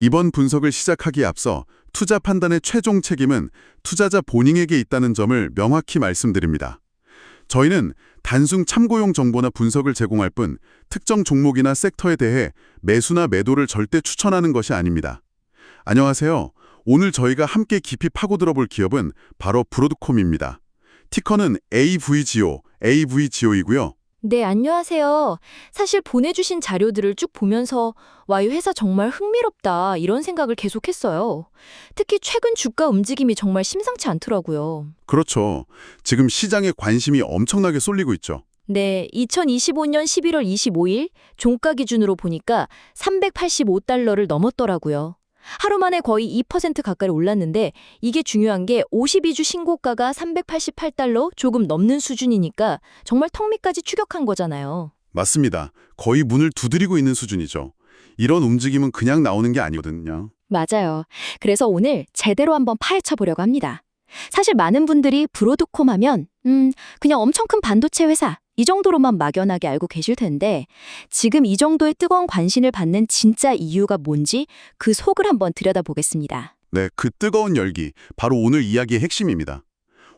이번 분석을 시작하기에 앞서 투자 판단의 최종 책임은 투자자 본인에게 있다는 점을 명확히 말씀드립니다. 저희는 단순 참고용 정보나 분석을 제공할 뿐 특정 종목이나 섹터에 대해 매수나 매도를 절대 추천하는 것이 아닙니다. 안녕하세요. 오늘 저희가 함께 깊이 파고들어 볼 기업은 바로 브로드콤입니다. 티커는 AVGO, AVGO이고요. 네, 안녕하세요. 사실 보내주신 자료들을 쭉 보면서 와, 이 회사 정말 흥미롭다 이런 생각을 계속했어요. 특히 최근 주가 움직임이 정말 심상치 않더라고요. 그렇죠. 지금 시장에 관심이 엄청나게 쏠리고 있죠. 네, 2025년 11월 25일 종가 기준으로 보니까 385달러를 넘었더라고요. 하루 만에 거의 2% 가까이 올랐는데 이게 중요한 게 52주 신고가가 388달러 조금 넘는 수준이니까 정말 턱 밑까지 추격한 거잖아요. 맞습니다. 거의 문을 두드리고 있는 수준이죠. 이런 움직임은 그냥 나오는 게 아니거든요. 맞아요. 그래서 오늘 제대로 한번 파헤쳐 보려고 합니다. 사실 많은 분들이 브로드콤 하면 음, 그냥 엄청 큰 반도체 회사 이 정도로만 막연하게 알고 계실 텐데 지금 이 정도의 뜨거운 관심을 받는 진짜 이유가 뭔지 그 속을 한번 들여다보겠습니다. 네, 그 뜨거운 열기, 바로 오늘 이야기의 핵심입니다.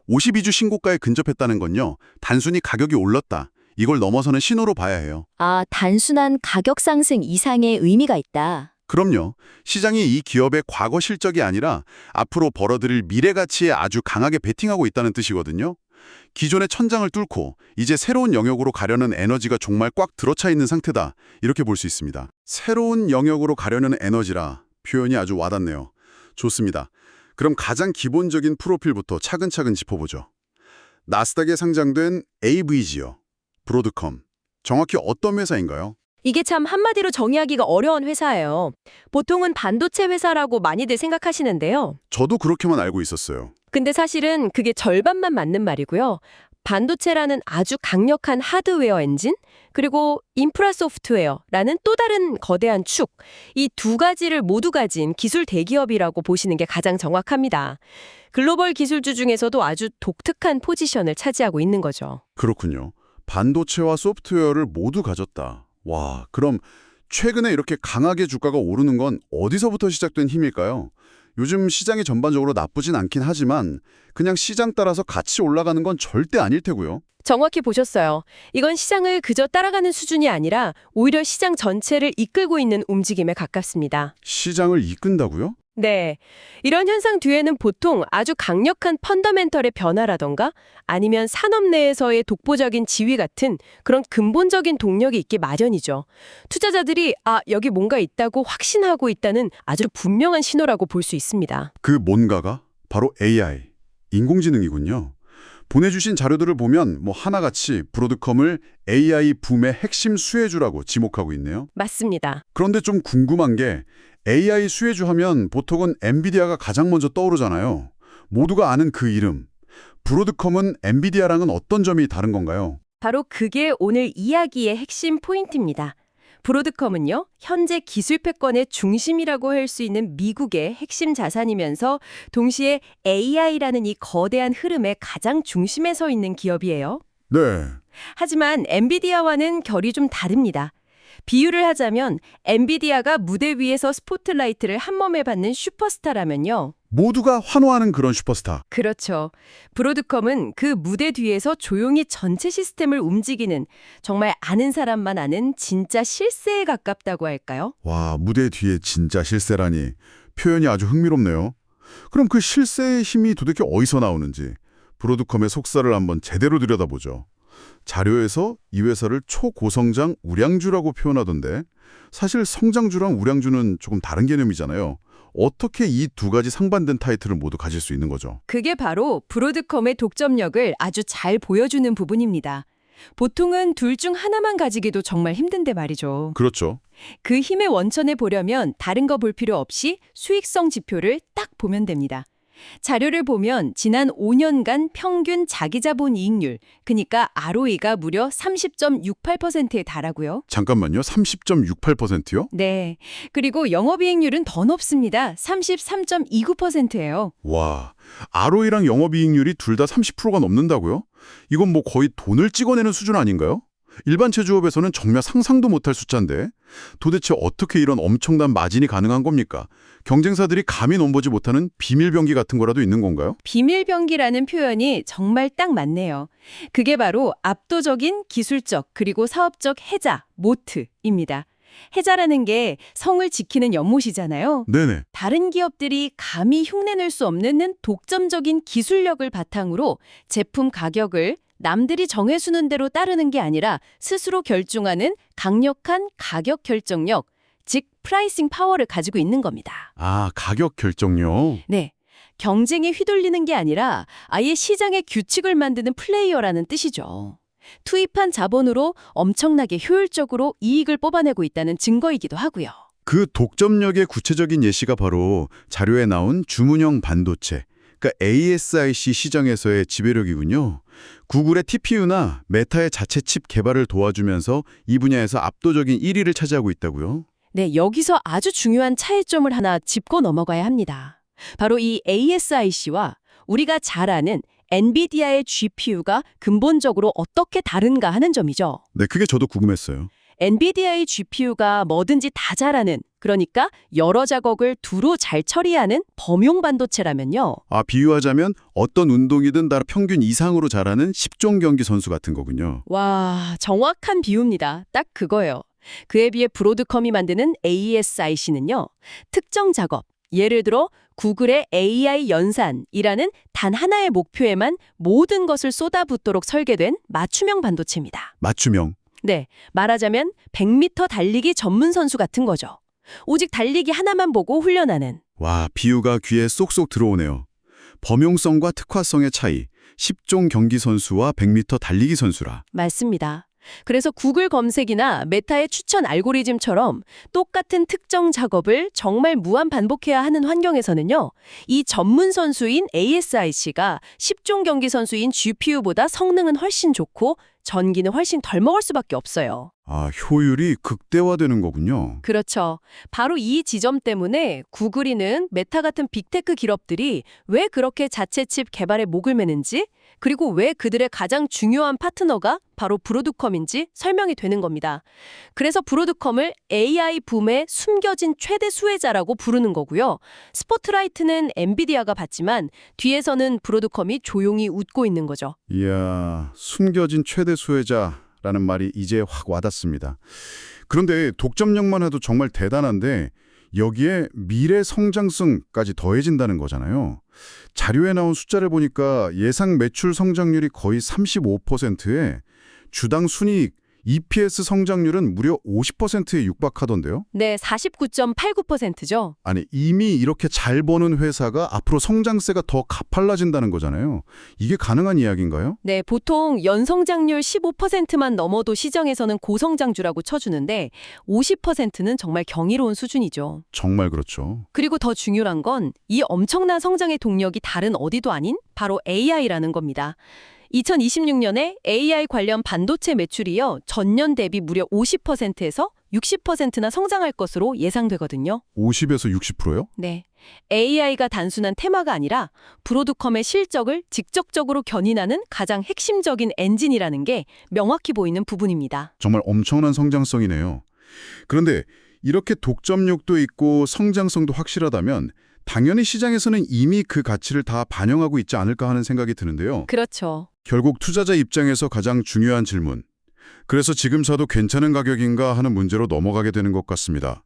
52주 신고가에 근접했다는 건요, 단순히 가격이 올랐다. 이걸 넘어서는 신호로 봐야 해요. 아, 단순한 가격 상승 이상의 의미가 있다. 그럼요. 시장이 이 기업의 과거 실적이 아니라 앞으로 벌어들일 미래 가치에 아주 강하게 베팅하고 있다는 뜻이거든요. 기존의 천장을 뚫고 이제 새로운 영역으로 가려는 에너지가 정말 꽉 들어차 있는 상태다. 이렇게 볼 수 있습니다. 새로운 영역으로 가려는 에너지라 표현이 아주 와닿네요. 좋습니다. 그럼 가장 기본적인 프로필부터 차근차근 짚어보죠. 나스닥에 상장된 AVG요. 브로드컴. 정확히 어떤 회사인가요? 이게 참 한마디로 정의하기가 어려운 회사예요. 보통은 반도체 회사라고 많이들 생각하시는데요. 저도 그렇게만 알고 있었어요. 근데 사실은 그게 절반만 맞는 말이고요. 반도체라는 아주 강력한 하드웨어 엔진, 그리고 인프라 소프트웨어라는 또 다른 거대한 축, 이 두 가지를 모두 가진 기술 대기업이라고 보시는 게 가장 정확합니다. 글로벌 기술주 중에서도 아주 독특한 포지션을 차지하고 있는 거죠. 그렇군요. 반도체와 소프트웨어를 모두 가졌다. 와, 그럼 최근에 이렇게 강하게 주가가 오르는 건 어디서부터 시작된 힘일까요? 요즘 시장이 전반적으로 나쁘진 않긴 하지만 그냥 시장 따라서 같이 올라가는 건 절대 아닐 테고요. 정확히 보셨어요. 이건 시장을 그저 따라가는 수준이 아니라 오히려 시장 전체를 이끌고 있는 움직임에 가깝습니다. 시장을 이끈다고요? 네. 이런 현상 뒤에는 보통 아주 강력한 펀더멘털의 변화라던가 아니면 산업 내에서의 독보적인 지위 같은 그런 근본적인 동력이 있기 마련이죠. 투자자들이 아, 여기 뭔가 있다고 확신하고 있다는 아주 분명한 신호라고 볼 수 있습니다. 그 뭔가가 바로 AI, 인공지능이군요. 보내주신 자료들을 보면 뭐 하나같이 브로드컴을 AI 붐의 핵심 수혜주라고 지목하고 있네요. 맞습니다. 그런데 좀 궁금한 게 AI 수혜주 하면 보통은 엔비디아가 가장 먼저 떠오르잖아요. 모두가 아는 그 이름. 브로드컴은 엔비디아랑은 어떤 점이 다른 건가요? 바로 그게 오늘 이야기의 핵심 포인트입니다. 브로드컴은요, 현재 기술 패권의 중심이라고 할 수 있는 미국의 핵심 자산이면서 동시에 AI라는 이 거대한 흐름의 가장 중심에 서 있는 기업이에요. 네. 하지만 엔비디아와는 결이 좀 다릅니다. 비유를 하자면 엔비디아가 무대 위에서 스포트라이트를 한 몸에 받는 슈퍼스타라면요. 모두가 환호하는 그런 슈퍼스타. 그렇죠. 브로드컴은 그 무대 뒤에서 조용히 전체 시스템을 움직이는 정말 아는 사람만 아는 진짜 실세에 가깝다고 할까요? 와, 무대 뒤에 진짜 실세라니. 표현이 아주 흥미롭네요. 그럼 그 실세의 힘이 도대체 어디서 나오는지 브로드컴의 속사를 한번 제대로 들여다보죠. 자료에서 이 회사를 초고성장 우량주라고 표현하던데 사실 성장주랑 우량주는 조금 다른 개념이잖아요. 어떻게 이 두 가지 상반된 타이틀을 모두 가질 수 있는 거죠? 그게 바로 브로드컴의 독점력을 아주 잘 보여주는 부분입니다. 보통은 둘 중 하나만 가지기도 정말 힘든데 말이죠. 그렇죠. 그 힘의 원천에 보려면 다른 거 볼 필요 없이 수익성 지표를 딱 보면 됩니다. 자료를 보면 지난 5년간 평균 자기자본 이익률, 그러니까 ROE가 무려 30.68%에 달하고요. 잠깐만요. 30.68%요? 네. 그리고 영업이익률은 더 높습니다. 33.29%예요. 와, ROE랑 영업이익률이 둘 다 30%가 넘는다고요? 이건 뭐 거의 돈을 찍어내는 수준 아닌가요? 일반 제조업에서는 정말 상상도 못할 숫자인데 도대체 어떻게 이런 엄청난 마진이 가능한 겁니까? 경쟁사들이 감히 넘보지 못하는 비밀병기 같은 거라도 있는 건가요? 비밀병기라는 표현이 정말 딱 맞네요. 그게 바로 압도적인 기술적 그리고 사업적 해자, 모트입니다. 해자라는 게 성을 지키는 연못이잖아요. 네네. 다른 기업들이 감히 흉내낼 수 없는 독점적인 기술력을 바탕으로 제품 가격을 남들이 정해주는 대로 따르는 게 아니라 스스로 결정하는 강력한 가격 결정력, 즉 프라이싱 파워를 가지고 있는 겁니다. 아, 가격 결정력. 네. 경쟁에 휘둘리는 게 아니라 아예 시장의 규칙을 만드는 플레이어라는 뜻이죠. 투입한 자본으로 엄청나게 효율적으로 이익을 뽑아내고 있다는 증거이기도 하고요. 그 독점력의 구체적인 예시가 바로 자료에 나온 주문형 반도체, 그러니까 ASIC 시장에서의 지배력이군요. 구글의 TPU나 메타의 자체 칩 개발을 도와주면서 이 분야에서 압도적인 1위를 차지하고 있다고요. 네, 여기서 아주 중요한 차이점을 하나 짚고 넘어가야 합니다. 바로 이 ASIC와 우리가 잘 아는 엔비디아의 GPU가 근본적으로 어떻게 다른가 하는 점이죠. 네, 그게 저도 궁금했어요. 엔비디아의 GPU가 뭐든지 다 잘하는, 그러니까 여러 작업을 두루 잘 처리하는 범용 반도체라면요. 아, 비유하자면 어떤 운동이든 다 평균 이상으로 잘하는 10종 경기 선수 같은 거군요. 와, 정확한 비유입니다. 딱 그거예요. 그에 비해 브로드컴이 만드는 ASIC는요. 특정 작업, 예를 들어 구글의 AI 연산이라는 단 하나의 목표에만 모든 것을 쏟아붓도록 설계된 맞춤형 반도체입니다. 맞춤형. 네, 말하자면 100m 달리기 전문 선수 같은 거죠. 오직 달리기 하나만 보고 훈련하는. 와, 비유가 귀에 쏙쏙 들어오네요. 범용성과 특화성의 차이. 10종 경기 선수와 100m 달리기 선수라. 맞습니다. 그래서 구글 검색이나 메타의 추천 알고리즘처럼 똑같은 특정 작업을 정말 무한 반복해야 하는 환경에서는요. 이 전문 선수인 ASIC가 10종 경기 선수인 GPU보다 성능은 훨씬 좋고 전기는 훨씬 덜 먹을 수밖에 없어요. 아, 효율이 극대화되는 거군요. 그렇죠. 바로 이 지점 때문에 구글이는 메타 같은 빅테크 기업들이 왜 그렇게 자체 칩 개발에 목을 매는지 그리고 왜 그들의 가장 중요한 파트너가 바로 브로드컴인지 설명이 되는 겁니다. 그래서 브로드컴을 AI 붐의 숨겨진 최대 수혜자라고 부르는 거고요. 스포트라이트는 엔비디아가 받지만 뒤에서는 브로드컴이 조용히 웃고 있는 거죠. 이야, 숨겨진 최대 수혜자 라는 말이 이제 확 와닿습니다. 그런데 독점력만 해도 정말 대단한데 여기에 미래 성장성까지 더해진다는 거잖아요. 자료에 나온 숫자를 보니까 예상 매출 성장률이 거의 35%에 주당 순이익 EPS 성장률은 무려 50%에 육박하던데요. 네, 49.89%죠. 아니 이미 이렇게 잘 버는 회사가 앞으로 성장세가 더 가팔라진다는 거잖아요. 이게 가능한 이야기인가요? 네, 보통 연성장률 15%만 넘어도 시장에서는 고성장주라고 쳐주는데 50%는 정말 경이로운 수준이죠. 정말 그렇죠. 그리고 더 중요한 건 이 엄청난 성장의 동력이 다른 어디도 아닌 바로 AI라는 겁니다. 2026년에 AI 관련 반도체 매출이요. 전년 대비 무려 50%에서 60%나 성장할 것으로 예상되거든요. 50에서 60%요? 네. AI가 단순한 테마가 아니라 브로드컴의 실적을 직접적으로 견인하는 가장 핵심적인 엔진이라는 게 명확히 보이는 부분입니다. 정말 엄청난 성장성이네요. 그런데 이렇게 독점력도 있고 성장성도 확실하다면 당연히 시장에서는 이미 그 가치를 다 반영하고 있지 않을까 하는 생각이 드는데요. 그렇죠. 결국 투자자 입장에서 가장 중요한 질문. 그래서 지금 사도 괜찮은 가격인가 하는 문제로 넘어가게 되는 것 같습니다.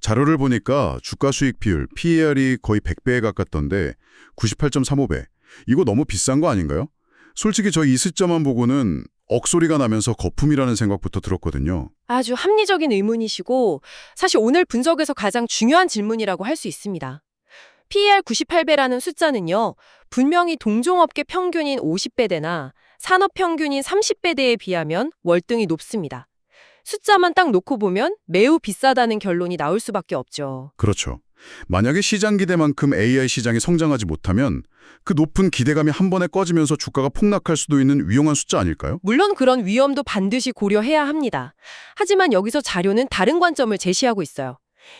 자료를 보니까 주가 수익 비율, PER이 거의 100배에 가깝던데 98.35배. 이거 너무 비싼 거 아닌가요? 솔직히 저 이 숫자만 보고는 억소리가 나면서 거품이라는 생각부터 들었거든요. 아주 합리적인 의문이시고 사실 오늘 분석에서 가장 중요한 질문이라고 할 수 있습니다. PER 98배라는 숫자는요. 분명히 동종업계 평균인 50배대나 산업 평균인 30배대에 비하면 월등히 높습니다. 숫자만 딱 놓고 보면 매우 비싸다는 결론이 나올 수밖에 없죠. 그렇죠. 만약에 시장 기대만큼 AI 시장이 성장하지 못하면 그 높은 기대감이 한 번에 꺼지면서 주가가 폭락할 수도 있는 위험한 숫자 아닐까요? 물론 그런 위험도 반드시 고려해야 합니다. 하지만 여기서 자료는 다른 관점을 제시하고 있어요.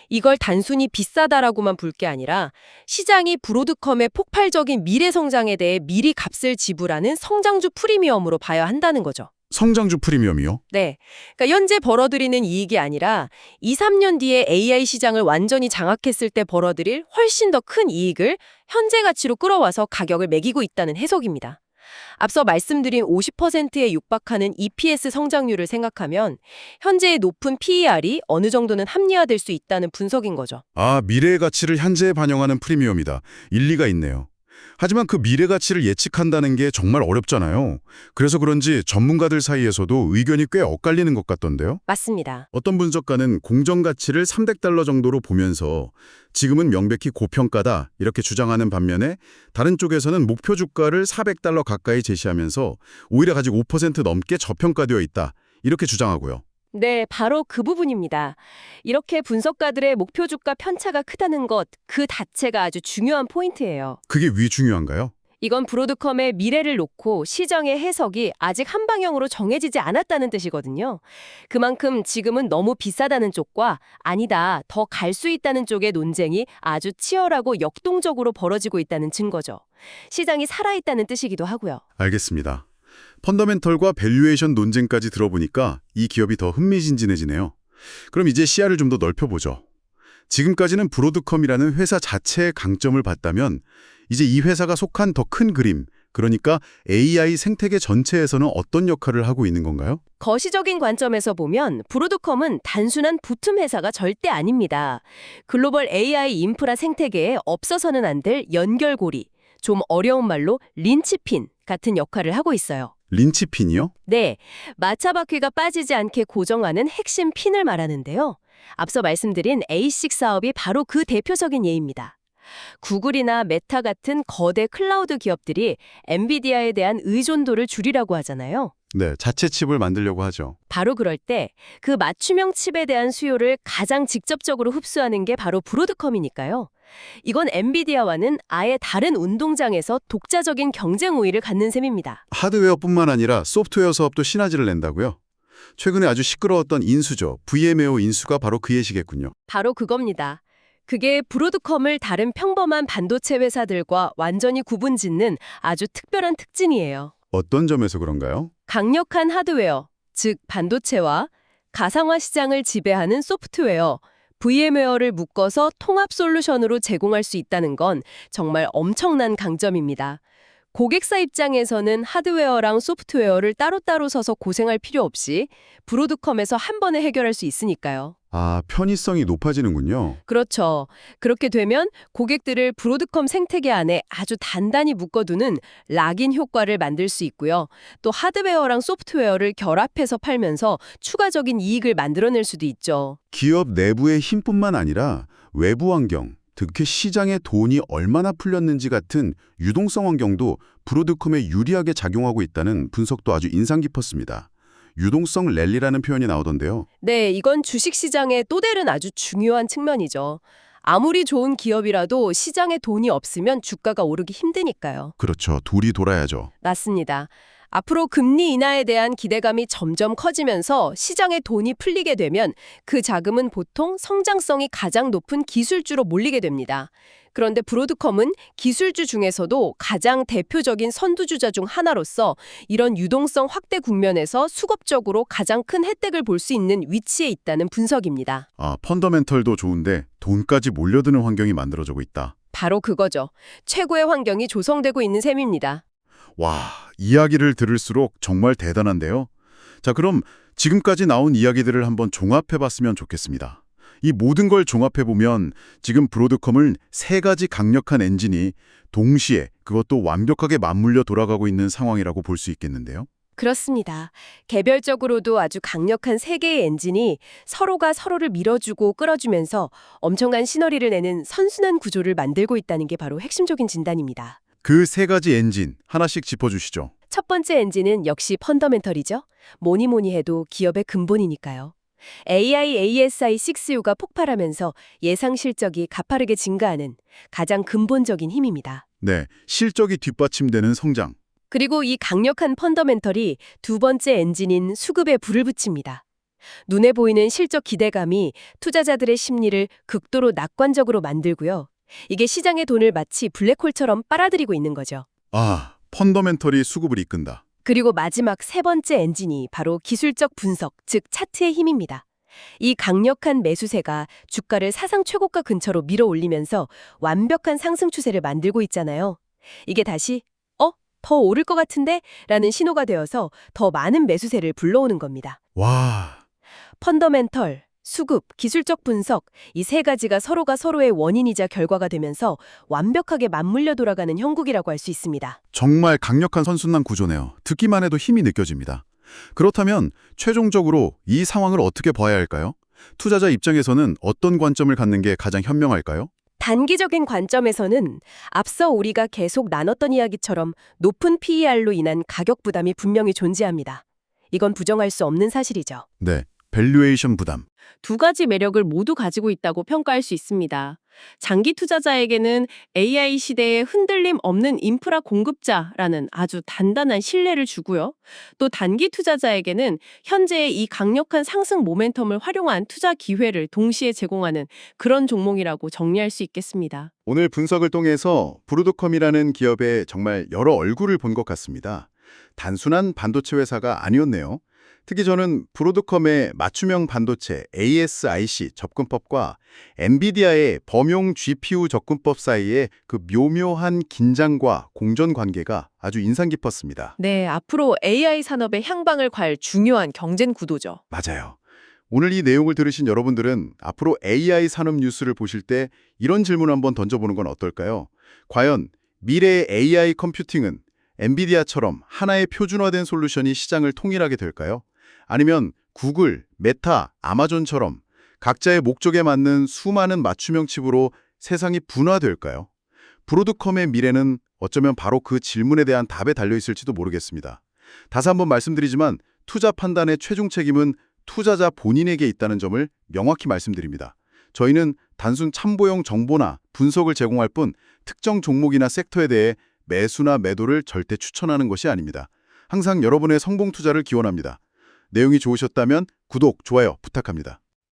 이걸 단순히 비싸다라고만 볼 게 아니라 시장이 브로드컴의 폭발적인 미래 성장에 대해 미리 값을 지불하는 성장주 프리미엄으로 봐야 한다는 거죠. 성장주 프리미엄이요? 네. 그러니까 현재 벌어들이는 이익이 아니라 2, 3년 뒤에 AI 시장을 완전히 장악했을 때 벌어들일 훨씬 더 큰 이익을 현재 가치로 끌어와서 가격을 매기고 있다는 해석입니다. 앞서 말씀드린 50%에 육박하는 EPS 성장률을 생각하면 현재의 높은 PER이 어느 정도는 합리화될 수 있다는 분석인 거죠. 아, 미래의 가치를 현재에 반영하는 프리미엄이다. 일리가 있네요. 하지만 그 미래 가치를 예측한다는 게 정말 어렵잖아요. 그래서 그런지 전문가들 사이에서도 의견이 꽤 엇갈리는 것 같던데요. 맞습니다. 어떤 분석가는 공정 가치를 300 달러 정도로 보면서 지금은 명백히 고평가다 이렇게 주장하는 반면에 다른 쪽에서는 목표 주가를 400달러 가까이 제시하면서 오히려 아직 5% 넘게 저평가되어 있다 이렇게 주장하고요. 네, 바로 그 부분입니다. 이렇게 분석가들의 목표 주가 편차가 크다는 것, 그 자체가 아주 중요한 포인트예요. 그게 위 중요한가요? 이건 브로드컴의 미래를 놓고 시장의 해석이 아직 한 방향으로 정해지지 않았다는 뜻이거든요. 그만큼 지금은 너무 비싸다는 쪽과 아니다, 더 갈 수 있다는 쪽의 논쟁이 아주 치열하고 역동적으로 벌어지고 있다는 증거죠. 시장이 살아있다는 뜻이기도 하고요. 알겠습니다. 펀더멘털과 밸류에이션 논쟁까지 들어보니까 이 기업이 더 흥미진진해지네요. 그럼 이제 시야를 좀 더 넓혀보죠. 지금까지는 브로드컴이라는 회사 자체의 강점을 봤다면 이제 이 회사가 속한 더 큰 그림, 그러니까 AI 생태계 전체에서는 어떤 역할을 하고 있는 건가요? 거시적인 관점에서 보면 브로드컴은 단순한 붙음 회사가 절대 아닙니다. 글로벌 AI 인프라 생태계에 없어서는 안 될 연결고리, 좀 어려운 말로 린치핀 같은 역할을 하고 있어요. 린치핀이요? 네, 마차 바퀴가 빠지지 않게 고정하는 핵심 핀을 말하는데요. 앞서 말씀드린 A6 사업이 바로 그 대표적인 예입니다. 구글이나 메타 같은 거대 클라우드 기업들이 엔비디아에 대한 의존도를 줄이라고 하잖아요. 네, 자체 칩을 만들려고 하죠. 바로 그럴 때 그 맞춤형 칩에 대한 수요를 가장 직접적으로 흡수하는 게 바로 브로드컴이니까요. 이건 엔비디아와는 아예 다른 운동장에서 독자적인 경쟁 우위를 갖는 셈입니다. 하드웨어뿐만 아니라 소프트웨어 사업도 시너지를 낸다고요? 최근에 아주 시끄러웠던 인수죠. VM웨어 인수가 바로 그 예시겠군요. 바로 그겁니다. 그게 브로드컴을 다른 평범한 반도체 회사들과 완전히 구분짓는 아주 특별한 특징이에요. 어떤 점에서 그런가요? 강력한 하드웨어, 즉 반도체와 가상화 시장을 지배하는 소프트웨어, VM웨어를 묶어서 통합 솔루션으로 제공할 수 있다는 건 정말 엄청난 강점입니다. 고객사 입장에서는 하드웨어랑 소프트웨어를 따로따로 서서 고생할 필요 없이 브로드컴에서 한 번에 해결할 수 있으니까요. 아, 편의성이 높아지는군요. 그렇죠. 그렇게 되면 고객들을 브로드컴 생태계 안에 아주 단단히 묶어두는 락인 효과를 만들 수 있고요. 또 하드웨어랑 소프트웨어를 결합해서 팔면서 추가적인 이익을 만들어낼 수도 있죠. 기업 내부의 힘뿐만 아니라 외부 환경, 특히 시장에 돈이 얼마나 풀렸는지 같은 유동성 환경도 브로드컴에 유리하게 작용하고 있다는 분석도 아주 인상 깊었습니다. 유동성 랠리라는 표현이 나오던데요. 네, 이건 주식시장의 또 다른 아주 중요한 측면이죠. 아무리 좋은 기업이라도 시장에 돈이 없으면 주가가 오르기 힘드니까요. 그렇죠. 둘이 돌아야죠. 맞습니다. 앞으로 금리 인하에 대한 기대감이 점점 커지면서 시장에 돈이 풀리게 되면 그 자금은 보통 성장성이 가장 높은 기술주로 몰리게 됩니다. 그런데 브로드컴은 기술주 중에서도 가장 대표적인 선두주자 중 하나로서 이런 유동성 확대 국면에서 수급적으로 가장 큰 혜택을 볼 수 있는 위치에 있다는 분석입니다. 아, 펀더멘털도 좋은데 돈까지 몰려드는 환경이 만들어지고 있다. 바로 그거죠. 최고의 환경이 조성되고 있는 셈입니다. 와, 이야기를 들을수록 정말 대단한데요. 자, 그럼 지금까지 나온 이야기들을 한번 종합해봤으면 좋겠습니다. 이 모든 걸 종합해보면 지금 브로드컴은 세 가지 강력한 엔진이 동시에 그것도 완벽하게 맞물려 돌아가고 있는 상황이라고 볼 수 있겠는데요. 그렇습니다. 개별적으로도 아주 강력한 세 개의 엔진이 서로가 서로를 밀어주고 끌어주면서 엄청난 시너리를 내는 선순환 구조를 만들고 있다는 게 바로 핵심적인 진단입니다. 그 세 가지 엔진 하나씩 짚어주시죠. 첫 번째 엔진은 역시 펀더멘털이죠. 뭐니 뭐니 해도 기업의 근본이니까요. AI ASI 6U가 폭발하면서 예상 실적이 가파르게 증가하는 가장 근본적인 힘입니다. 네, 실적이 뒷받침되는 성장. 그리고 이 강력한 펀더멘털이 두 번째 엔진인 수급에 불을 붙입니다. 눈에 보이는 실적 기대감이 투자자들의 심리를 극도로 낙관적으로 만들고요. 이게 시장의 돈을 마치 블랙홀처럼 빨아들이고 있는 거죠. 아, 펀더멘털이 수급을 이끈다. 그리고 마지막 세 번째 엔진이 바로 기술적 분석, 즉 차트의 힘입니다. 이 강력한 매수세가 주가를 사상 최고가 근처로 밀어 올리면서 완벽한 상승 추세를 만들고 있잖아요. 이게 다시 어? 더 오를 것 같은데? 라는 신호가 되어서 더 많은 매수세를 불러오는 겁니다. 와, 펀더멘털, 수급, 기술적 분석 이 세 가지가 서로가 서로의 원인이자 결과가 되면서 완벽하게 맞물려 돌아가는 형국이라고 할 수 있습니다. 정말 강력한 선순환 구조네요. 듣기만 해도 힘이 느껴집니다. 그렇다면 최종적으로 이 상황을 어떻게 봐야 할까요? 투자자 입장에서는 어떤 관점을 갖는 게 가장 현명할까요? 단기적인 관점에서는 앞서 우리가 계속 나눴던 이야기처럼 높은 PER로 인한 가격 부담이 분명히 존재합니다. 이건 부정할 수 없는 사실이죠. 네, 밸류에이션 부담. 두 가지 매력을 모두 가지고 있다고 평가할 수 있습니다. 장기 투자자에게는 AI 시대에 흔들림 없는 인프라 공급자라는 아주 단단한 신뢰를 주고요. 또 단기 투자자에게는 현재의 이 강력한 상승 모멘텀을 활용한 투자 기회를 동시에 제공하는 그런 종목이라고 정리할 수 있겠습니다. 오늘 분석을 통해서 브루드컴이라는 기업의 정말 여러 얼굴을 본 것 같습니다. 단순한 반도체 회사가 아니었네요. 특히 저는 브로드컴의 맞춤형 반도체 ASIC 접근법과 엔비디아의 범용 GPU 접근법 사이의 그 묘묘한 긴장과 공존 관계가 아주 인상 깊었습니다. 네, 앞으로 AI 산업의 향방을 괄 중요한 경쟁 구도죠. 맞아요. 오늘 이 내용을 들으신 여러분들은 앞으로 AI 산업 뉴스를 보실 때 이런 질문 한번 던져보는 건 어떨까요? 과연 미래의 AI 컴퓨팅은 엔비디아처럼 하나의 표준화된 솔루션이 시장을 통일하게 될까요? 아니면 구글, 메타, 아마존처럼 각자의 목적에 맞는 수많은 맞춤형 칩으로 세상이 분화될까요? 브로드컴의 미래는 어쩌면 바로 그 질문에 대한 답에 달려 있을지도 모르겠습니다. 다시 한번 말씀드리지만 투자 판단의 최종 책임은 투자자 본인에게 있다는 점을 명확히 말씀드립니다. 저희는 단순 참고용 정보나 분석을 제공할 뿐 특정 종목이나 섹터에 대해 매수나 매도를 절대 추천하는 것이 아닙니다. 항상 여러분의 성공 투자를 기원합니다. 내용이 좋으셨다면 구독, 좋아요 부탁합니다.